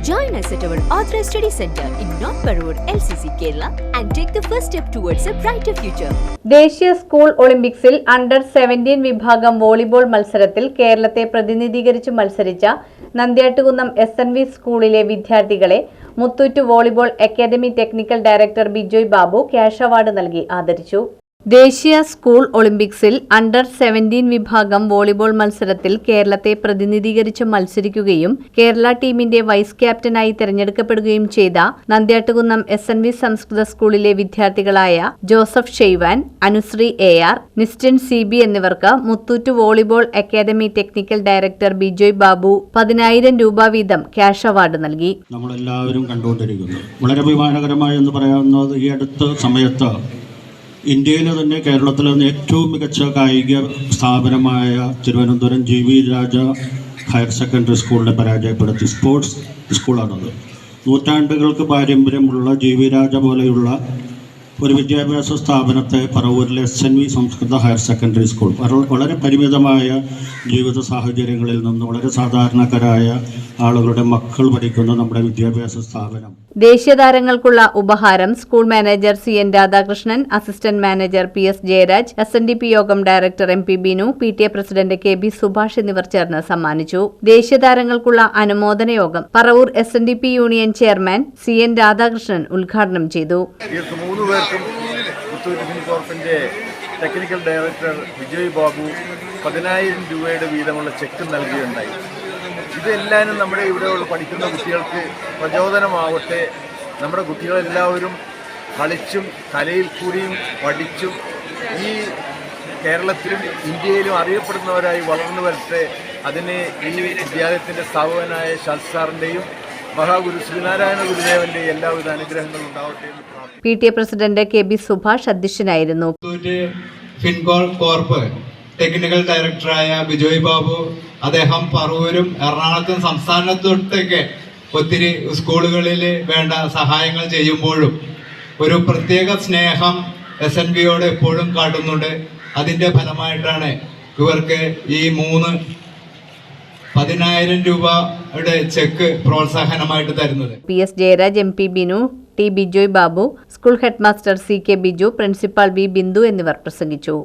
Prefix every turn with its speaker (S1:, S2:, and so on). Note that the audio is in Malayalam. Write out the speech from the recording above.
S1: Join us at our Authorized Study Center in North Parur, LCC, Kerala, and take the first step towards a brighter future.
S2: ദേശീയ സ്കൂൾ ഒളിമ്പിക്സിൽ അണ്ടർ സെവന്റീൻ വിഭാഗം വോളിബോൾ മത്സരത്തിൽ കേരളത്തെ പ്രതിനിധീകരിച്ച് മത്സരിച്ച നന്ദ്യാട്ടുകുന്നം എസ് എൻ വി സ്കൂളിലെ വിദ്യാർത്ഥികളെ Muthoot volleyball academy technical director Bijoy Babu cash award നൽകി ആദരിച്ചു ദേശീയ സ്കൂൾ ഒളിമ്പിക്സിൽ അണ്ടർ സെവന്റീൻ വിഭാഗം വോളിബോൾ മത്സരത്തിൽ കേരളത്തെ പ്രതിനിധീകരിച്ച് മത്സരിക്കുകയും കേരള ടീമിന്റെ വൈസ് ക്യാപ്റ്റനായി തെരഞ്ഞെടുക്കപ്പെടുകയും ചെയ്ത നന്ദ്യാട്ടുകുന്നം എസ് എൻ വി സംസ്കൃത സ്കൂളിലെ വിദ്യാർത്ഥികളായ Joseph Shaivan Anusree A R Nistin C B എന്നിവർക്ക് Muthoot volleyball academy technical director Bijoy Babu പതിനായിരം രൂപ വീതം ക്യാഷ് അവാർഡ് നൽകി.
S3: നമ്മളെല്ലാവരും കണ്ടുകൊണ്ടിരിക്കുന്നു. വളരെ അഭിമാനകരമായി എന്ന് പറയാവുന്നത് ഈ അടുത്ത സമയത്ത് ഇന്ത്യയിലെ തന്നെ കേരളത്തിലെ ഏറ്റവും മികച്ച കായിക സ്ഥാപനമായ Thiruvananthapuram G V Raja higher secondary സ്കൂളിനെ പരാജയപ്പെടുത്തി. സ്പോർട്സ് സ്കൂളാണത്. നൂറ്റാണ്ടുകൾക്ക് പാരമ്പര്യമുള്ള ജി വി രാജ പോലെയുള്ള ഒരു വിദ്യാഭ്യാസ സ്ഥാപനത്തെ പറവൂരിലെ S N V Samskrita higher secondary school. വളരെ പരിമിതമായ ജീവിത സാഹചര്യങ്ങളിൽ നിന്ന് വളരെ സാധാരണക്കാരായ ആളുകളുടെ മക്കൾ പഠിക്കുന്ന നമ്മുടെ വിദ്യാഭ്യാസ സ്ഥാപനം.
S2: ദേശീയ താരങ്ങൾക്കുള്ള ഉപഹാരം school manager C N Radhakrishnan assistant manager P S Jayaraj S N D P യോഗം director M P Binu P T A president K B Subhash എന്നിവർ ചേർന്ന് സമ്മാനിച്ചു. ദേശീയ താരങ്ങൾക്കുള്ള അനുമോദന യോഗം Paravur S N D P union chairman C N Radhakrishnan ഉദ്ഘാടനം ചെയ്തു.
S4: ഇവർക്ക് മൂന്ന് പേർക്കും കോർപ്പിന്റെ ടെക്നിക്കൽ ഡയറക്ടർ വിജയ് ബാബു പതിനായിരം രൂപയുടെ വീതമുള്ള ചെക്ക് നൽകുകയുണ്ടായി. ഇതെല്ലാവരും നമ്മുടെ ഇവിടെയുള്ള പഠിക്കുന്ന കുട്ടികൾക്ക് പ്രചോദനമാവട്ടെ. നമ്മുടെ കുട്ടികളെല്ലാവരും കളിച്ചും കലയിൽ കൂടിയും പഠിച്ചും ഈ കേരളത്തിലും ഇന്ത്യയിലും അറിയപ്പെടുന്നവരായി വളർന്നു വരട്ടെ. അതിന് ഈ വിദ്യാലയത്തിന്റെ സ്ഥാപകനായ ശാസ്ത്ര സാറിന്റെയും മഹാഗുരു ശ്രീനാരായണ ഗുരുദേവന്റെ എല്ലാവിധ അനുഗ്രഹങ്ങളും ഉണ്ടാവട്ടെ
S2: P T A president K B Subhash അധ്യക്ഷനായിരുന്നു.
S5: ഫിൻകോൾ കോർപ്പ് ടെക്നിക്കൽ ഡയറക്ടറായ ബിജോയ് ബാബു അദ്ദേഹം പറവൂരും എറണാകുളത്തും സംസ്ഥാനത്തൊട്ടൊക്കെ ഒത്തിരി സ്കൂളുകളിൽ വേണ്ട സഹായങ്ങൾ ചെയ്യുമ്പോഴും ഒരു പ്രത്യേക സ്നേഹം എസ് എൻ ബിയോട് എപ്പോഴും കാട്ടുന്നുണ്ട്. അതിന്റെ ഫലമായിട്ടാണ് ഇവർക്ക് ഈ മൂന്ന് പതിനായിരം രൂപയുടെ ചെക്ക് പ്രോത്സാഹനമായിട്ട് തരുന്നത്.
S2: P S Jayaraj M P Binu T Bijoy Babu school headmaster C K Biju principal B Bindu എന്നിവർ പ്രസംഗിച്ചു.